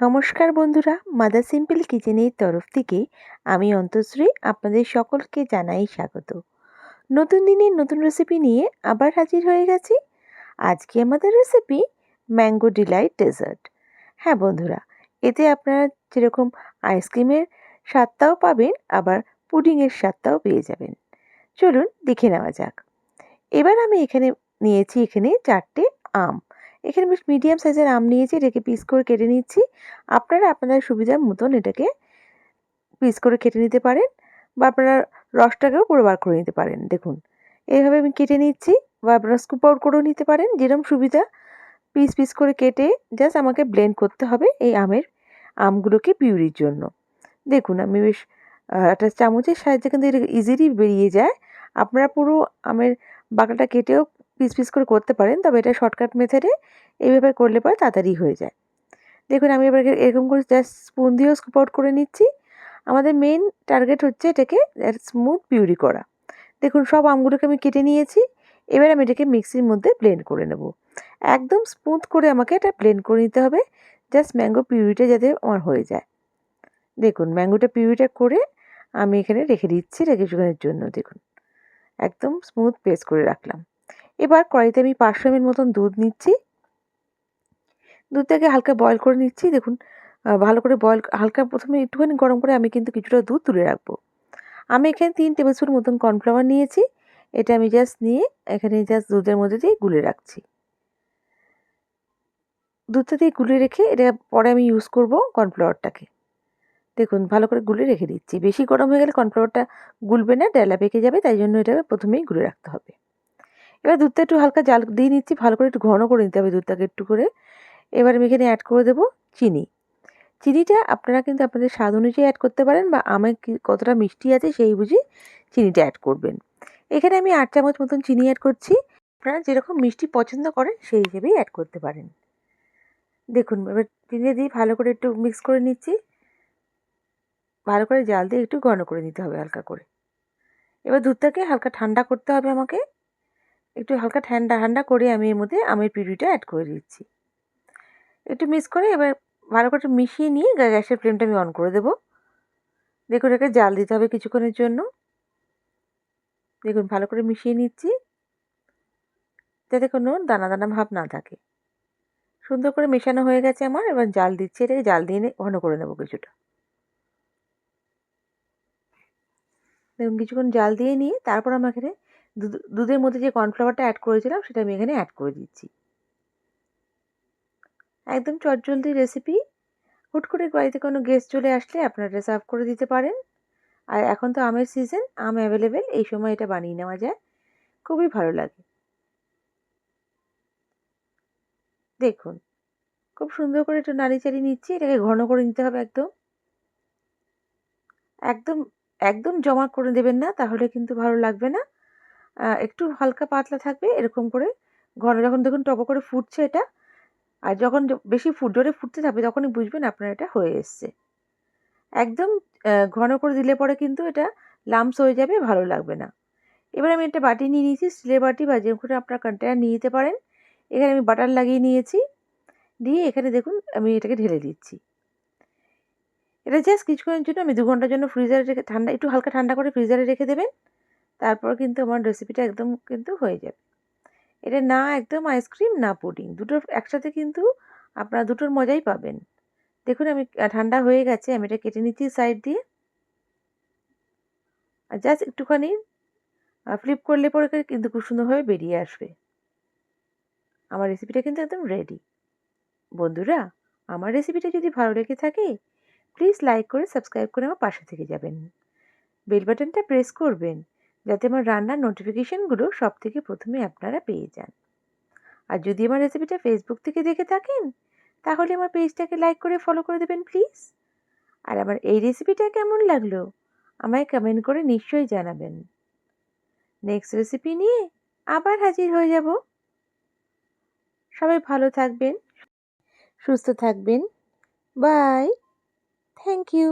নমস্কার বন্ধুরা, mother simple কিচেনের তরফ থেকে আমি অন্তশ্রী আপনাদের সকলকে জানাই স্বাগত। নতুন দিনের নতুন রেসিপি নিয়ে আবার হাজির হয়ে গেছি। আজকে আমাদের রেসিপি ম্যাঙ্গো ডিলাইট ডেজার্ট হ্যাঁ বন্ধুরা, এতে আপনারা যেরকম আইসক্রিমের স্বাদটাও পাবেন, আবার পুডিংয়ের স্বাদটাও পেয়ে যাবেন। চলুন দেখে নেওয়া যাক। এবার আমি এখানে নিয়েছি এখানে চারটে আম। এখানে বেশ মিডিয়াম সাইজের আম নিয়েছি, এটাকে পিস করে কেটে নিচ্ছি। আপনারা আপনাদের সুবিধার মতন এটাকে পিস করে কেটে নিতে পারেন বা আপনারা রসটাকেও পুরো বার করে নিতে পারেন। দেখুন, এইভাবে আমি কেটে নিচ্ছি বা আপনারা স্কুপ আউট করেও নিতে পারেন, যেরকম সুবিধা। পিস পিস করে কেটে জাস্ট আমাকে ব্লেন্ড করতে হবে এই আমের আমগুলোকে পিউরির জন্য। দেখুন, আমি বেশ একটা চামচের সাহায্যে কিন্তু এটা ইজিলি বেরিয়ে যায়। আপনারা পুরো আমের বাঁকাটা কেটেও পিস পিস করে করতে পারেন, তবে এটা শর্টকাট মেথডে এইভাবে করলে পরে তাড়াতাড়ি হয়ে যায়। দেখুন, আমি এবার এরকম করে জাস্ট স্পুন দিয়েও স্কুপ আউট করে নিচ্ছি। আমাদের মেন টার্গেট হচ্ছে এটাকে স্মুথ পিউরি করা। দেখুন, সব আমগুলোকে আমি কেটে নিয়েছি। এবার আমি এটাকে মিক্সির মধ্যে ব্লেন্ড করে নেব। একদম স্মুথ করে আমাকে এটা ব্লেন্ড করে নিতে হবে। জাস্ট ম্যাঙ্গো পিউরিটা যাতে আমার হয়ে যায়। দেখুন ম্যাঙ্গোটা পিউরিটা করে আমি এখানে রেখে দিচ্ছি রেখে জন্য। দেখুন, একদম স্মুথ পেস্ট করে রাখলাম। এবার কড়াইতে আমি পাঁচশো এমএল মতন দুধ নিচ্ছি। দুধটাকে হালকা বয়ল করে নিচ্ছি। দেখুন ভালো করে বয়ল হালকা প্রথমে একটুখানি গরম করে আমি কিন্তু কিছুটা দুধ তুলে রাখব। আমি এখানে তিন টেবিল স্পুন মতন কর্নফ্লাওয়ার নিয়েছি। এটা আমি জাস্ট নিয়ে এখানে জাস্ট দুধের মধ্যে দিয়ে গুলে রাখছি। দুধটা দিয়ে গুলে রেখে এটা পরে আমি ইউজ করব কর্নফ্লাওয়ারটাকে দেখুন, ভালো করে গুলে রেখে দিচ্ছি। বেশি গরম হয়ে গেলে কর্নফ্লাওয়ারটা গুলবে না, ডেলা পেকে যাবে, তাই জন্য এটা প্রথমেই গুলে রাখতে হবে। এবার দুধটা একটু হালকা জাল দিয়ে নিচ্ছি, ভালো করে একটু ঘন করে নিতে হবে দুধটাকে একটু করে। এবার আমি এখানে অ্যাড করে দেবো চিনি। চিনিটা আপনারা কিন্তু আপনাদের স্বাদ অনুযায়ী অ্যাড করতে পারেন বা আমার কতটা মিষ্টি আছে সেই বুঝে চিনিটা অ্যাড করবেন। এখানে আমি আট চামচ মতন চিনি অ্যাড করছি। আপনারা যেরকম মিষ্টি পছন্দ করেন সেই হিসেবেই অ্যাড করতে পারেন। দেখুন, এবার চিনি দিয়ে ভালো করে একটু মিক্স করে নিচ্ছি। ভালো করে জাল দিয়ে একটু ঘন করে নিতে হবে হালকা করে। এবার দুধটাকে হালকা ঠান্ডা করতে হবে আমাকে। একটু হালকা ঠান্ডা ঠান্ডা করে আমি এর মধ্যে আমের পিউরিটা অ্যাড করে দিচ্ছি। একটু মিক্স করে এবার ভালো করে মিশিয়ে নিয়ে গ্যাসের ফ্লেমটা আমি অন করে দেবো। দেখুন এটাকে জাল দিতে হবে কিছুক্ষণের জন্য। দেখুন, ভালো করে মিশিয়ে নিচ্ছি। যাতে কোনো দানা দানা ভাব না থাকে। সুন্দর করে মেশানো হয়ে গেছে আমার। এবার জাল দিচ্ছি এটাকে। জাল দিয়ে ঘন করে নেব কিছুটা। দেখুন, কিছুক্ষণ জাল দিয়ে নিয়ে তারপর আমাকে দুধের মধ্যে যে কর্নফ্লাওয়ারটা অ্যাড করেছিলাম, সেটা আমি এখানে অ্যাড করে দিচ্ছি। একদম চটজলদি রেসিপি হুট করে বাড়িতে কোনো গেস্ট চলে আসলে আপনারা সার্ভ করে দিতে পারেন। আর এখন তো আমের সিজন আম অ্যাভেলেবেল এই সময় এটা বানিয়ে নেওয়া যায়। খুবই ভালো লাগে। দেখুন, খুব সুন্দর করে একটু নাড়ি চাড়ি নিচ্ছি, এটাকে ঘন করে নিতে হবে একদম। একদম একদম জমা করে দেবেন না, তাহলে কিন্তু ভালো লাগবে না। একটু হালকা পাতলা থাকবে, এরকম করে ঘন যখন দেখুন টপ করে ফুটছে এটা, আর যখন বেশি ফুট, জোরে ফুটতে থাকবে তখনই বুঝবেন আপনার এটা হয়ে এসছে। একদম ঘন করে দিলে পরে কিন্তু এটা লামস হয়ে যাবে, ভালো লাগবে না। এবার আমি একটা বাটি নিয়ে নিয়েছি, স্টিলের বাটি বা যে করে আপনার কন্টেনার নিয়ে নিতে পারেন। এখানে আমি বাটার লাগিয়ে নিয়েছি, দিয়ে এখানে দেখুন আমি এটাকে ঢেলে দিচ্ছি। এটা জাস্ট কিছুক্ষণের জন্য, আমি দু ঘণ্টার জন্য ফ্রিজারে রেখে ঠান্ডা একটু হালকা ঠান্ডা করে ফ্রিজারে রেখে দেবেন। তারপর কিন্তু আমার রেসিপিটা একদম কিন্তু হয়ে যাবে। এটা না একদম আইসক্রিম না পুডিং দুটোর একসাথে কিন্তু আপনারা দুটোর মজাই পাবেন। দেখুন আমি ঠান্ডা হয়ে গেছে, আমি এটা কেটে নিচ্ছি সাইড দিয়ে। আর জাস্ট একটুখানি ফ্লিপ করলে পরে কিন্তু খুব সুন্দরভাবে বেরিয়ে আসবে। আমার রেসিপিটা কিন্তু একদম রেডি বন্ধুরা, আমার রেসিপিটা যদি ভালো লেগে থাকে প্লিজ লাইক করে সাবস্ক্রাইব করে আমার পাশে থেকে যাবেন। বেল বাটনটা প্রেস করবেন। যাতে আমার রান্নার নোটিফিকেশানগুলো সব থেকে প্রথমে আপনারা পেয়ে যান। আর যদি আমার রেসিপিটা ফেসবুক থেকে দেখে থাকেন, তাহলে আমার পেজটাকে লাইক করে ফলো করে দেবেন প্লিজ আর আমার এই রেসিপিটা কেমন লাগল, আমায় কমেন্ট করে নিশ্চয়ই জানাবেন। নেক্সট রেসিপি নিয়ে আবার হাজির হয়ে যাব। সবাই ভালো থাকবেন, সুস্থ থাকবেন। Bye thank you